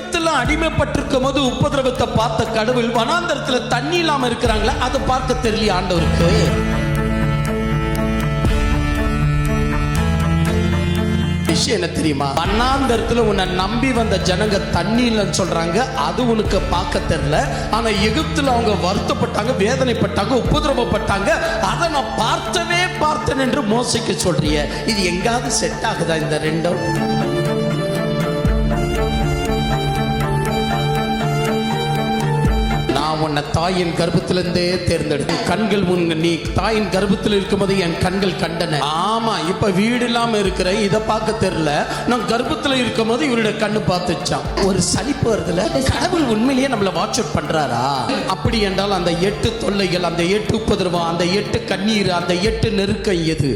அடிமைப்பட்டிருக்கும் போது உபதிரவத்தை பார்த்த கடவுள் வனாந்தரத்துல தண்ணி இல்லாம இருக்கிறாங்களே? அதை பார்க்க தெரியல ஆண்டவருக்கு. விஷயம் என்ன தெரியுமா? வண்ணாந்தரத்துல உன்னை நம்பி வந்த ஜனங்க தண்ணி இல்லைன்னு சொல்றாங்க. அது உனக்கு பார்க்க தெரியல. ஆனா எகிப்துல அவங்க வருத்தப்பட்டாங்க வேதனைப்பட்டாங்க உபதிரவப்பட்டாங்க. அதை நான் பார்த்தவே பார்த்தேன் என்று மோசிக்க சொல்றிய. இது எங்காவது செட் ஆகுதா இந்த ரெண்டும்? உன்னை தாயின் கர்ப்பத்திலிருந்தே தேர்ந்தெடுத்து கண்கள் உன் நீ தாயின் கர்ப்பத்தில் இருக்கும்போது என் கண்கள் கண்டன. ஆமா இப்ப வீடு இல்லாம இருக்கிற இத பார்க்க தெரியல. நான் கர்ப்பத்துல இருக்கும்போது இவருடைய கண்ணு பார்த்துச்சான் ஒரு சலிப்பு வருதுல கடவுள் உண்மையிலேயே நம்மள வாட்ச் அவுட் பண்றாரா? அப்படி என்றால் அந்த எட்டு தொல்லைகள் அந்த எட்டு உபதிரவம் அந்த எட்டு கண்ணீர் அந்த எட்டு நெருக்கம் எது?